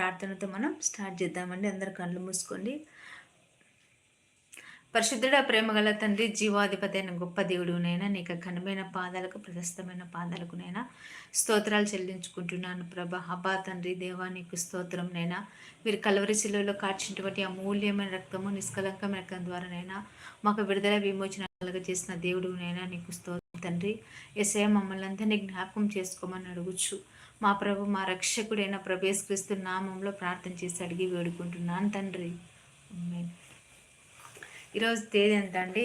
ప్రార్థనతో మనం స్టార్ట్ చేద్దామండి. అందరు కళ్ళు మూసుకోండి. పరిశుద్ధుడ ప్రేమగల తండ్రి జీవాధిపతి అయిన గొప్ప దేవుడునైనా నీకు ఘనమైన పాదాలకు ప్రశస్తమైన పాదాలకునైనా స్తోత్రాలు చెల్లించుకుంటున్నాను ప్రభ. హబా తండ్రి దేవా నీకు స్తోత్రంనైనా మీరు కలవరి శిలువలో కాచినటువంటి అమూల్యమైన రక్తము నిష్కలంకమైన రక్తం ద్వారానైనా మాకు విడుదల విమోచన చేసిన దేవుడునైనా నీకు స్తోత్రం తండ్రి. ఎస్ఐ మమ్మల్ని అందరినీ జ్ఞాపకం చేసుకోమని అడుగుచ్చు మా ప్రభు మా రక్షకుడైన ప్రభేశ్వరిస్తు నామంలో ప్రార్థన చేసి అడిగి వేడుకుంటున్నాను తండ్రి. ఈరోజు తేదీ ఎంత అండి?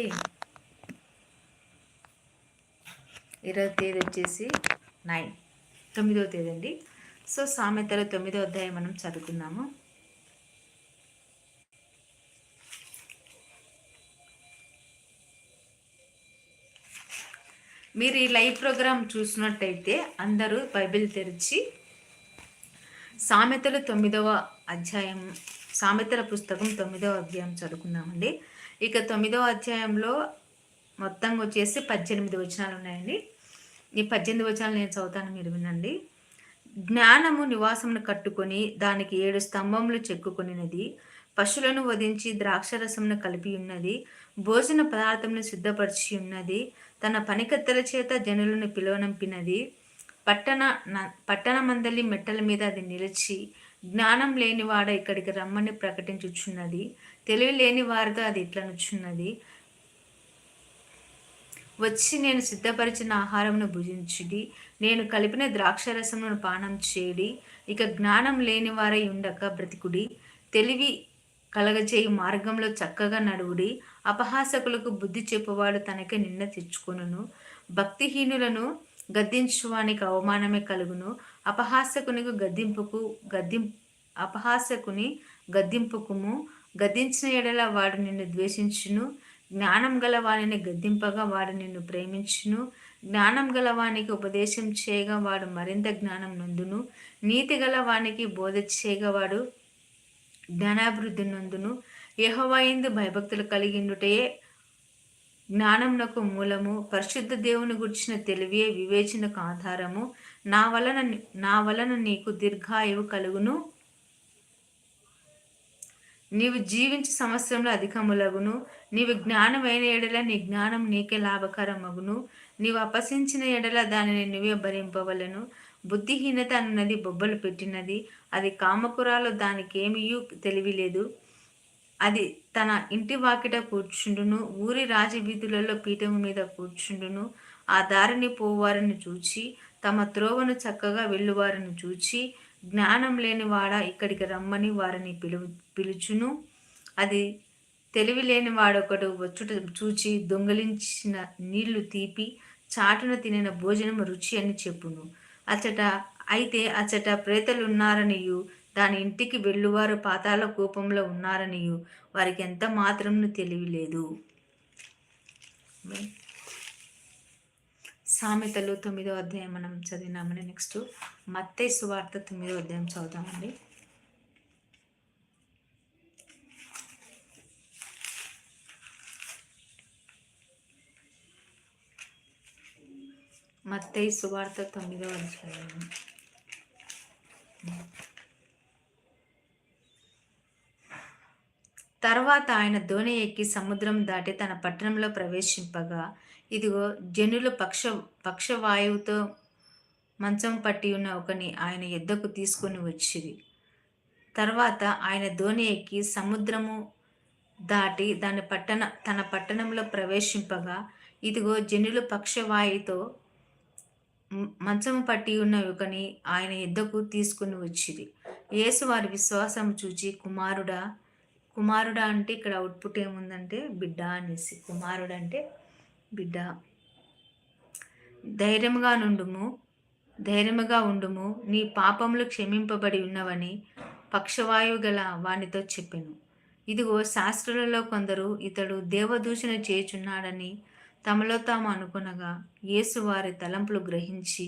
ఈరోజు తేదీ వచ్చేసి నైన్ తొమ్మిదవ తేదీ అండి. సో సామెతలు తొమ్మిదో అధ్యాయం మనం చదువుకున్నాము మీరు ఈ లైవ్ ప్రోగ్రామ్ చూసినట్టయితే అందరూ బైబిల్ తెరిచి సామెతలు తొమ్మిదవ అధ్యాయం సామెతల పుస్తకం తొమ్మిదవ అధ్యాయం చదువుకున్నామండి ఇక తొమ్మిదవ అధ్యాయంలో మొత్తం వచ్చేసి పద్దెనిమిది వచనాలు ఉన్నాయండి. ఈ పద్దెనిమిది వచనాలు నేను చదువుతాను మీరు వినండి. జ్ఞానము నివాసమును కట్టుకొని దానికి ఏడు స్తంభములు చెక్కుకొనినది పశువులను వధించి ద్రాక్షరసమును కలిపి ఉన్నది భోజన పదార్థమును సిద్ధపరిచి ఉన్నది తన పనికత్తెల చేత జనులను పిలువనంపినది. పట్టణ న- పట్టణ మందలి మెట్టల మీద అది నిలిచి జ్ఞానం లేనివాడ ఇక్కడికి రమ్మని ప్రకటించుచున్నది. తెలివి లేని వారితో అది ఇట్లనుచున్నది. వచ్చి నేను సిద్ధపరిచిన ఆహారమును భుజించుడి. నేను కలిపిన ద్రాక్షరసమును పానం చేయడి ఇక జ్ఞానం లేని వారై ఉండక బ్రతికుడి. తెలివి కలగచేయి మార్గంలో చక్కగా నడువుడి అపహాసకులకు బుద్ధి చెప్పువాడు తనకే నిన్న తెచ్చుకొనును. భక్తిహీనులను గద్దించువానికి అవమానమే కలుగును. అపహాసకునికి గద్దింపుకు గద్దిం అపహాసకుని గద్దింపుకుము. గద్దించిన ఎడల వాడు నిన్ను ద్వేషించును. జ్ఞానం గల వానిని గద్దింపగా వాడు నిన్ను ప్రేమించును. జ్ఞానం గల వానికి ఉపదేశం చేయగా వాడు మరింత జ్ఞానం నందును. నీతి గల వానికి బోధ చేయగా వాడు జ్ఞానాభివృద్ధి నందును. యెహోవాయందు భయభక్తులు కలిగిండుటయే జ్ఞానమునకు మూలము. పరిశుద్ధ దేవుని గుర్చిన తెలివియే వివేచనకు ఆధారము. నా వలన నా వలన నీకు దీర్ఘాయువు కలుగును. నీవు జీవించి సంవత్సరంలో అధికములగును. నీవు జ్ఞానమైన ఎడల నీ జ్ఞానం నీకే లాభకరమగును. నీవు అపసించిన ఎడల దానిని నువ్వే భరింపవలను. బుద్ధిహీనత అన్నది బొబ్బలు పెట్టినది. అది కామకురాలు దానికి ఏమీయూ తెలివిలేదు. అది తన ఇంటి వాకిట కూర్చుండును. ఊరి రాజవీధులలో పీఠం మీద కూర్చుండును. ఆ దారిని పోవారని చూచి తమ త్రోవను చక్కగా వెళ్ళువారని చూచి జ్ఞానం లేని వాడ ఇక్కడికి రమ్మని వారిని పిలు పిలుచును. అది తెలివి లేని వాడొకడు వచ్చుట చూచి దొంగలించిన నీళ్ళు తీపి చాటున తినిన భోజనం రుచి అని చెప్పును. అచ్చట అయితే అచ్చట ప్రేతలున్నారనియు. దాని ఇంటికి వెళ్ళువారు పాతాల కూపంలో ఉన్నారనియు. వారికి ఎంత మాత్రమును తెలియలేదు సామెతలు తొమ్మిదో అధ్యాయం మనం చదివినామని నెక్స్ట్ మత్తే సువార్త తొమ్మిదో అధ్యాయం చదువుతామండి. మత్తయి సువార్త తొమ్మిదో అధ్యాయం తర్వాత ఆయన దోణి ఎక్కి సముద్రం దాటి తన పట్టణంలో ప్రవేశింపగా ఇదిగో జనులు పక్ష పక్షవాయువుతో మంచం పట్టి ఉన్న ఒకని ఆయన యుద్ధకు తీసుకొని వచ్చింది తర్వాత ఆయన దోణి ఎక్కి సముద్రము దాటి దాని పట్టణ తన పట్టణంలో ప్రవేశింపగా ఇదిగో జనులు పక్షవాయుతో మంచము పట్టి ఉన్న ఒకని ఆయన ఎద్దకు తీసుకుని వచ్చింది యేసు వారి విశ్వాసం చూచి కుమారుడా కుమారుడా అంటే ఇక్కడ అవుట్పుట్ ఏముందంటే బిడ్డ అనేసి. కుమారుడు అంటే బిడ్డ. ధైర్యముగా నుండుము ధైర్యముగా ఉండుము నీ పాపములు క్షమింపబడి ఉన్నవని పక్షవాయువు గల వానితో చెప్పాను. ఇదిగో శాస్త్రులలో కొందరు ఇతడు దేవదూషణ చేయుచున్నాడని తమలో తాము అనుకునగా యేసు వారి తలంపులు గ్రహించి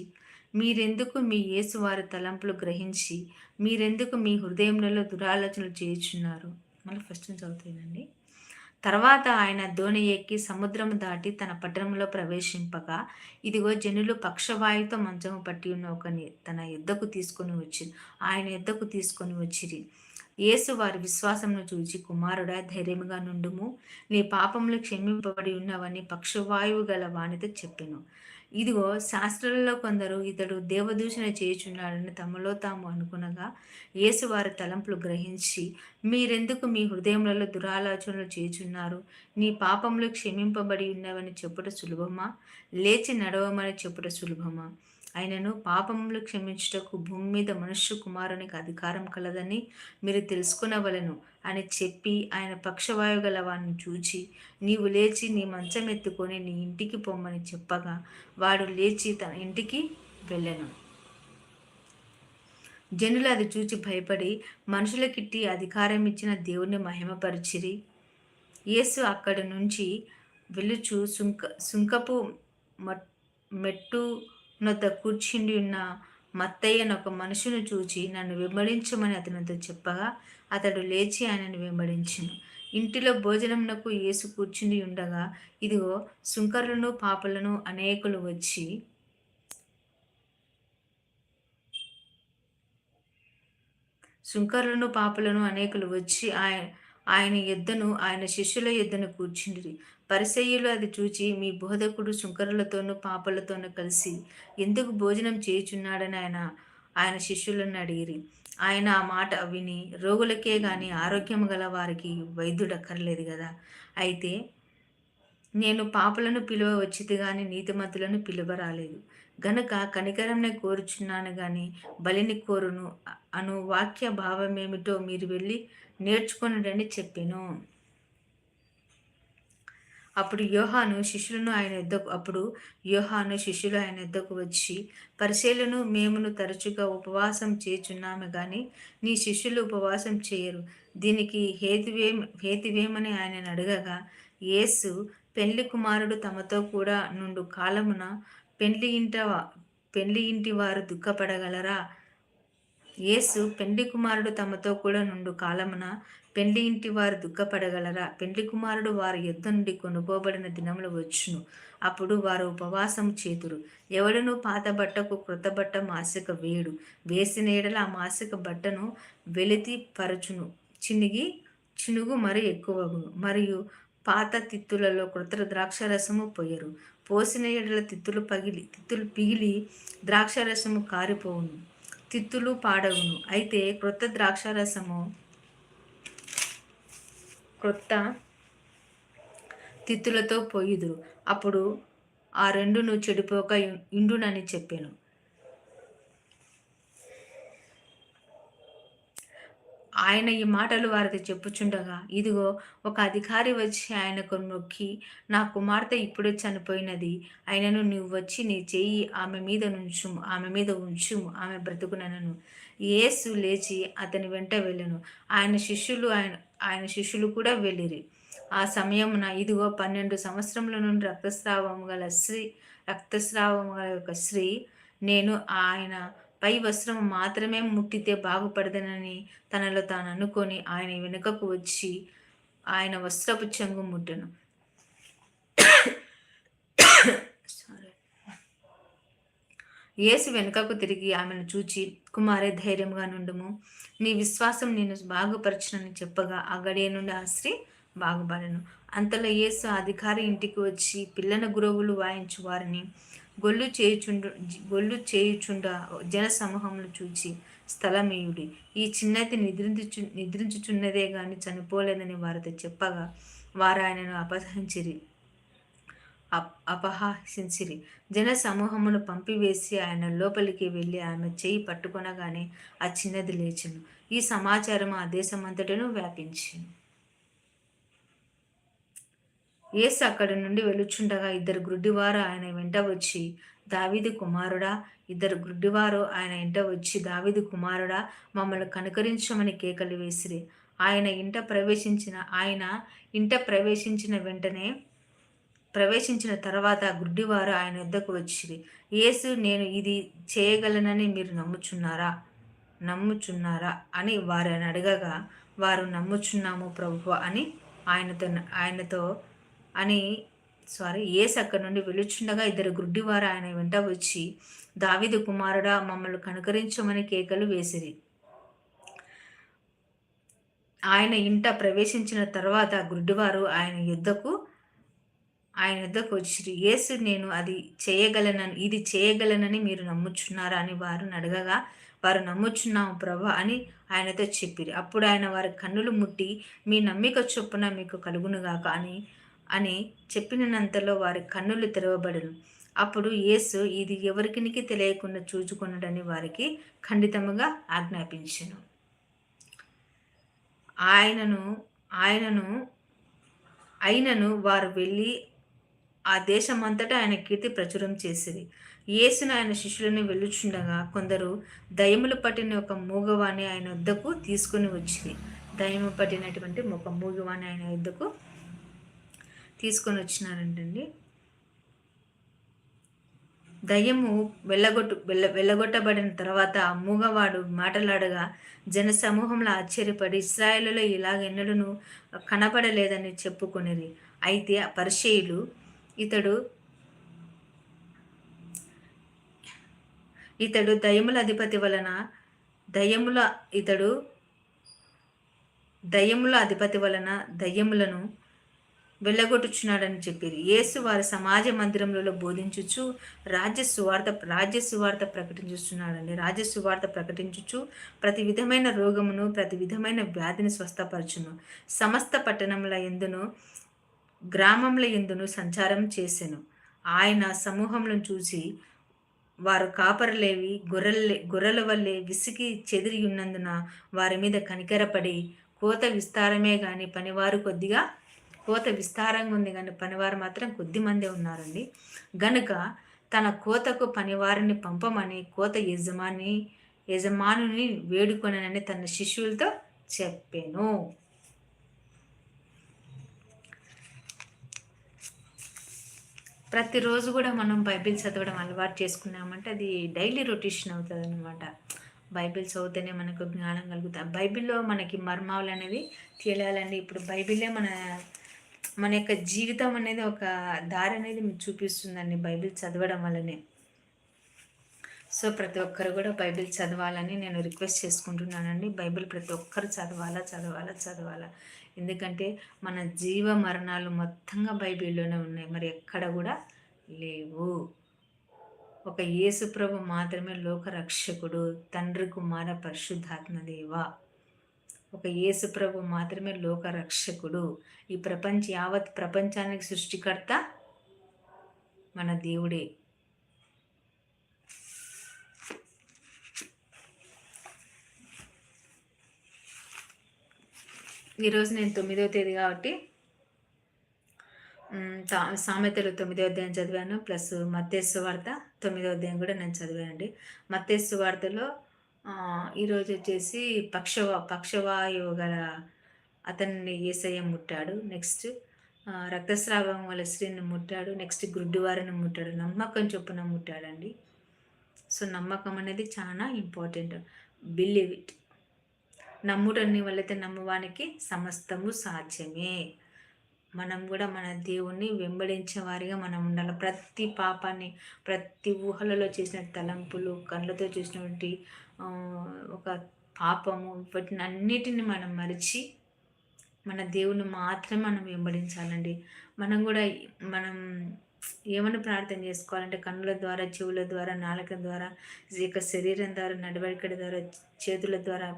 మీరెందుకు మీ యేసు వారి తలంపులు గ్రహించి మీరెందుకు మీ హృదయంలో దురాలోచనలు చేయుచున్నారు? మళ్ళీ ఫస్ట్ నుంచి చదువుతానండి తర్వాత ఆయన దోణి ఎక్కి సముద్రము దాటి తన పట్టణంలో ప్రవేశింపగా ఇదిగో జనులు పక్షవాయుతో మంచము పట్టి ఉన్న ఒకని తన యుద్ధకు తీసుకొని వచ్చి ఆయన యుద్ధకు తీసుకొని వచ్చిరి. యేసు వారి విశ్వాసమును చూచి కుమారుడా ధైర్యముగా నుండుము. నీ పాపములు క్షమింపబడి ఉన్నవని పక్షవాయువు గల వానితో చెప్పెను. ఇదిగో శాస్త్రులలో కొందరు ఇతడు దేవదూషణ చేయుచున్నాడని తమలో తాము అనుకునగా యేసు వారి తలంపులు గ్రహించి మీరెందుకు మీ హృదయములలో దురాలోచనలు చేయుచున్నారు? నీ పాపములు క్షమింపబడి ఉన్నవని చెప్పుట సులభమా? లేచి నడవమని చెప్పుట సులభమా? ఆయనను పాపములు క్షమించుటకు భూమి మీద మనుష్య కుమారునికి అధికారం కలదని మీరు తెలుసుకునవలను అని చెప్పి ఆయన పక్షవాయు గల వాడిని చూచి నీవు లేచి నీ మంచం ఎత్తుకొని నీ ఇంటికి పొమ్మని చెప్పగా వాడు లేచి తన ఇంటికి వెళ్ళను. జనులు అది చూచి భయపడి మనుషులకిట్టి అధికారం ఇచ్చిన దేవుణ్ణి మహిమపరిచిరి. యేసు అక్కడి నుంచి వెలుచు సుంక సుంకపు మెట్టు నొద్ద కూర్చుండి ఉన్న మత్తయ్యను ఒక మనుషును చూచి నన్ను వెంబడించమని అతనితో చెప్పగా అతడు లేచి ఆయనను వెంబడించను. ఇంటిలో భోజనమునకు యేసు కూర్చుండి ఉండగా ఇదిగో సుంకరులను పాపలను అనేకులు వచ్చి సుంకరులను పాపలను అనేకులు వచ్చి ఆయన ఆయన యుద్ధను ఆయన శిష్యుల యుద్ధను కూర్చుండిరి. పరిసయ్యులు అది చూచి మీ బోధకుడు శుంకరులతోనూ పాపలతోనూ కలిసి ఎందుకు భోజనం చేయుచున్నాడని ఆయన ఆయన శిష్యులను అడిగిరి. ఆయన ఆ మాట విని రోగులకే కానీ ఆరోగ్యం గల వారికి వైద్యుడక్కర్లేదు కదా అయితే నేను పాపలను పిలువ వచ్చింది కానీ నీతిమతులను పిలువరాలేదు. గనుక కనికరంనే కోరుచున్నాను కానీ బలిని కోరును అను వాక్య భావమేమిటో మీరు వెళ్ళి నేర్చుకొనడని చెప్పాను. అప్పుడు యోహాను శిష్యులను ఆయన ఎద్దకు అప్పుడు యోహాను శిష్యులు ఆయన ఎద్దకు వచ్చి పరిశీలను మేమును తరచుగా ఉపవాసం చేచున్నాము కానీ నీ శిష్యులు ఉపవాసం చేయరు. దీనికి హేతువే హేతువేమని ఆయన అడగగా యేసు పెళ్ళి కుమారుడు తమతో కూడా నుండు కాలమున పెళ్ళి ఇంట పెళ్ళి ఇంటి వారు దుఃఖపడగలరా? యేసు పెండ్లి కుమారుడు తమతో కూడా నుండు కాలమున పెండ్లి ఇంటి వారు దుఃఖపడగలరా? పెండ్లి కుమారుడు వారి యుద్ధ నుండి కొనుకోబడిన దినములు వచ్చును. అప్పుడు వారు ఉపవాసం చేతురు. ఎవడను పాత బట్టకు క్రొత్త బట్ట మాసిక వేడు వేసిన ఏడల ఆ మాసిక బట్టను వెలితి పరచును. చినిగి చినుగు మరి ఎక్కువగును. మరియు పాత తిత్తులలో కృత ద్రాక్షరసము పోయరు పోసిన ఏడల తిత్తులు పగిలి తిత్తులు పిగిలి ద్రాక్ష రసము కారిపోవును. తిత్తులు పాడవును అయితే క్రొత్త ద్రాక్ష రసము క్రొత్త తిత్తులతో పోయిదురు. అప్పుడు ఆ రెండును చెడిపోక ఇండునని చెప్పాను. ఆయన ఈ మాటలు వారితో చెప్పుచుండగా ఇదిగో ఒక అధికారి వచ్చి ఆయనకు నొక్కి నా కుమార్తె ఇప్పుడే చనిపోయినది. ఆయనను నువ్వు వచ్చి నీ చెయ్యి ఆమె మీద నుంచు ఆమె మీద ఉంచుము ఆమె బ్రతుకునను ఏసు లేచి అతని వెంట వెళ్ళను. ఆయన శిష్యులు ఆయన ఆయన శిష్యులు కూడా వెళ్ళిరి. ఆ సమయమున ఇదిగో పన్నెండు సంవత్సరముల నుండి రక్తస్రావం గల స్త్రీ రక్తస్రావం గల యొక్క స్త్రీ నేను ఆయన పై వస్త్రం మాత్రమే ముట్టితే బాగుపడదనని తనలో తాను అనుకొని ఆయన వెనుకకు వచ్చి ఆయన వస్త్రపు చెంగు ముట్టను. యేసు వెనుకకు తిరిగి ఆమెను చూచి కుమారే ధైర్యంగా నుండుము. నీ విశ్వాసం నేను బాగుపరచునని చెప్పగా ఆ గడియ నుండి ఆ స్త్రీ బాగుపడను. అంతలో యేసు అధికారి ఇంటికి వచ్చి పిల్లన గురువులు వాయించు వారిని. గొల్లు చేయుచుండు గొల్లు చేయుచుండ జన సమూహములు చూచి స్థలమేయుడి. ఈ చిన్నది నిద్రించు నిద్రించుచున్నదే గాని చనిపోలేదని వారితో చెప్పగా వారు ఆయనను అపహరించిరి. అపహాసించిరి. జన సమూహమును పంపివేసి ఆయన లోపలికి వెళ్ళి ఆమె చేయి పట్టుకొనగానే ఆ చిన్నది లేచును. ఈ సమాచారం ఆ దేశమంతటను వ్యాపించింది ఏసు అక్కడి నుండి వెలుచుండగా ఇద్దరు గుడ్డివారు ఆయన వెంట వచ్చి దావిది కుమారుడా ఇద్దరు గుడ్డివారు ఆయన ఇంట వచ్చి దావిది కుమారుడా మమ్మల్ని కనుకరించమని కేకలు వేసిరి. ఆయన ఇంట ప్రవేశించిన ఆయన ఇంట ప్రవేశించిన వెంటనే ప్రవేశించిన తర్వాత గుడ్డివారు ఆయన వద్దకు వచ్చిరి. యేసు నేను ఇది చేయగలనని మీరు నమ్ముచున్నారా? నమ్ముచున్నారా? అని వారిని అడగగా వారు నమ్ముచున్నాము ప్రభు అని ఆయనతో ఆయనతో అని సారీ ఏసు అక్కడి నుండి వెలుచుండగా ఇద్దరు గుడ్డివారు ఆయన వెంట వచ్చి దావిదు కుమారుడా మమ్మల్ని కనుకరించమని కేకలు వేసిరి. ఆయన ఇంట ప్రవేశించిన తర్వాత గుడ్డివారు ఆయన యుద్ధకు ఆయన వద్దకు వచ్చి యేసు నేను అది చేయగలనని ఇది చేయగలనని మీరు నమ్ముచున్నారా? అని వారిని అడగగా వారు నమ్ముచున్నాము ప్రభా అని ఆయనతో చెప్పిరి. అప్పుడు ఆయన వారి కన్నులు ముట్టి మీ నమ్మిక చొప్పున మీకు కలుగునుగాక అని అని చెప్పినంతలో వారి కన్నులు తెరవబడను. అప్పుడు యేసు ఇది ఎవరికి తెలియకుండా చూచుకున్నాడని వారికి ఖండితముగా ఆజ్ఞాపించను. ఆయనను ఆయనను అయినను వారు వెళ్ళి ఆ దేశమంతటా ఆయన కీర్తి ప్రచురం చేసేది. యేసును ఆయన శిష్యులను వెళ్ళుచుండగా కొందరు దయములు పట్టిన ఒక మూగవాణి ఆయన వద్దకు తీసుకుని వచ్చింది దయము పట్టినటువంటి ఒక మూగవాణి ఆయన వద్దకు తీసుకొని వచ్చినారంటండి. దయ్యము వెళ్ళగొట్టు వెళ్ళ వెళ్ళగొట్టబడిన తర్వాత ఆ మూగవాడు మాటలాడగా జన సమూహంలో ఆశ్చర్యపడి ఇస్రాయేల్లో ఇలాగెన్నడూ కనపడలేదని చెప్పుకొనిది అయితే ఆ పరిచయులు ఇతడు ఇతడు దయముల అధిపతి వలన దయ్యముల ఇతడు దయ్యముల అధిపతి వలన దయ్యములను వెళ్ళగొట్టుచున్నాడని చెప్పారు. యేసు వారి సమాజ మందిరంలో బోధించుచు రాజ్య సువార్త రాజ్య సువార్త ప్రకటించుచున్నాడండి. రాజ్య సువార్త ప్రకటించుచు ప్రతి విధమైన రోగమును ప్రతి విధమైన వ్యాధిని స్వస్థపరచును. సమస్త పట్టణముల ఎందును గ్రామంల ఎందును సంచారం చేసెను. ఆయన సమూహంలో చూసి వారు కాపరలేవి గొర్రెల గొర్రెల వల్లే విసిగి చెదిరి ఉన్నందున వారి మీద కనికరపడి కోత విస్తారమే కానీ పనివారు కొద్దిగా కోత విస్తారంగా ఉంది కానీ పనివారు మాత్రం కొద్ది మందే ఉన్నారండి. గనుక తన కోతకు పనివారిని పంపమని కోత యజమాని యజమానుని వేడుకొనని తన శిష్యులతో చెప్పాను. ప్రతిరోజు కూడా మనం బైబిల్ చదవడం అలవాటు చేసుకున్నామంటే అది డైలీ రొటేషన్ అవుతుంది అనమాట బైబిల్ చదివితేనే మనకు జ్ఞానం కలుగుతుంది బైబిల్లో మనకి మర్మాలు అనేది తేలాలండి. ఇప్పుడు బైబిలే మన మన యొక్క జీవితం అనేది ఒక దారి అనేది చూపిస్తుందండి బైబిల్ చదవడం వల్లనే. సో ప్రతి ఒక్కరు కూడా బైబిల్ చదవాలని నేను రిక్వెస్ట్ చేసుకుంటున్నానండి. బైబిల్ ప్రతి ఒక్కరు చదవాలా చదవాలా చదవాలా. ఎందుకంటే మన జీవ మరణాలు మొత్తంగా బైబిల్లోనే ఉన్నాయి. మరి ఎక్కడ కూడా లేవు. ఒక యేసుప్రభు మాత్రమే లోకరక్షకుడు తండ్రి కుమార పరిశుద్ధాత్మదేవ ఒక యేసుప్రభు మాత్రమే లోకరక్షకుడు. ఈ ప్రపంచ యావత్ ప్రపంచానికి సృష్టికర్త మన దేవుడే. ఈరోజు నేను తొమ్మిదవ తేదీ కాబట్టి సామెతలు తొమ్మిదో అధ్యాయం చదివాను ప్లస్ మత్తేసు వార్త తొమ్మిదో అధ్యాయం కూడా నేను చదివానండి. మత్తేసు వార్తలో ఈరోజు వచ్చేసి పక్షవ పక్షవాయువు గల అతన్ని ఏసయ్య ముట్టాడు. నెక్స్ట్ రక్తస్రావం వల్ల స్త్రీని ముట్టాడు. నెక్స్ట్ గుడ్డివారిని ముట్టాడు. నమ్మకం చొప్పున ముట్టాడండి. సో నమ్మకం అనేది చాలా ఇంపార్టెంట్. Believe it. నమ్ముడని వాళ్ళైతే నమ్మవానికి సమస్తము సాధ్యమే. మనం కూడా మన దేవుణ్ణి వెంబడించే వారిగా మనం ఉండాలి. ప్రతి పాపాన్ని ప్రతి ఊహలలో చేసిన తలంపులు కళ్ళతో చేసినటువంటి ఒక పాపము వాటిని అన్నిటిని మనం మరిచి మన దేవుని మాత్రమే మనం వెంబడించాలండి. మనం కూడా మనం ఏమని ప్రార్థన చేసుకోవాలంటే కన్నుల ద్వారా చెవుల ద్వారా నాలుక ద్వారా ఇక శరీరం ద్వారా నడవడికడి ద్వారా చేతుల ద్వారా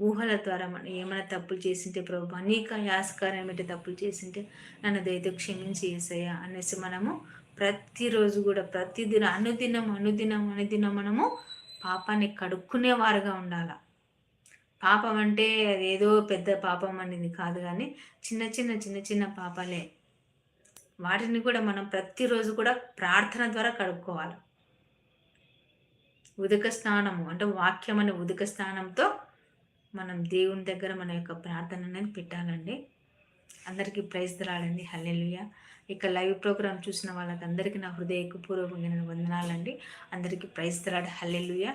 ఊహల ద్వారా మనం ఏమైనా తప్పులు చేసింటే ప్రభు నీక యాసకారమైన తప్పులు చేసింటే నన్ను దయతో క్షమించి వేసాయా అనేసి మనము ప్రతిరోజు కూడా ప్రతిదిన అనుదినం అనుదినం అనుదినం మనము పాపాన్ని కడుక్కునే వారుగా ఉండాల? పాపం అంటే అదేదో పెద్ద పాపం అనేది కాదు కానీ చిన్న చిన్న చిన్న చిన్న పాపాలే. వాటిని కూడా మనం ప్రతిరోజు కూడా ప్రార్థన ద్వారా కడుక్కోవాలి. ఉదక స్నానము అంటే వాక్యం అనే ఉదక స్నానంతో మనం దేవుని దగ్గర మన యొక్క ప్రార్థన అనేది పెట్టాలండి. అందరికీ ప్రైజ్ దరాలండి హల్లెలుయ. ఇక లైవ్ ప్రోగ్రామ్ చూసిన వాళ్ళకి అందరికీ నా హృదయపూర్వకంగా నేను వందనాలండి. అందరికీ ప్రైజ్ రాడు హల్లెలుయ.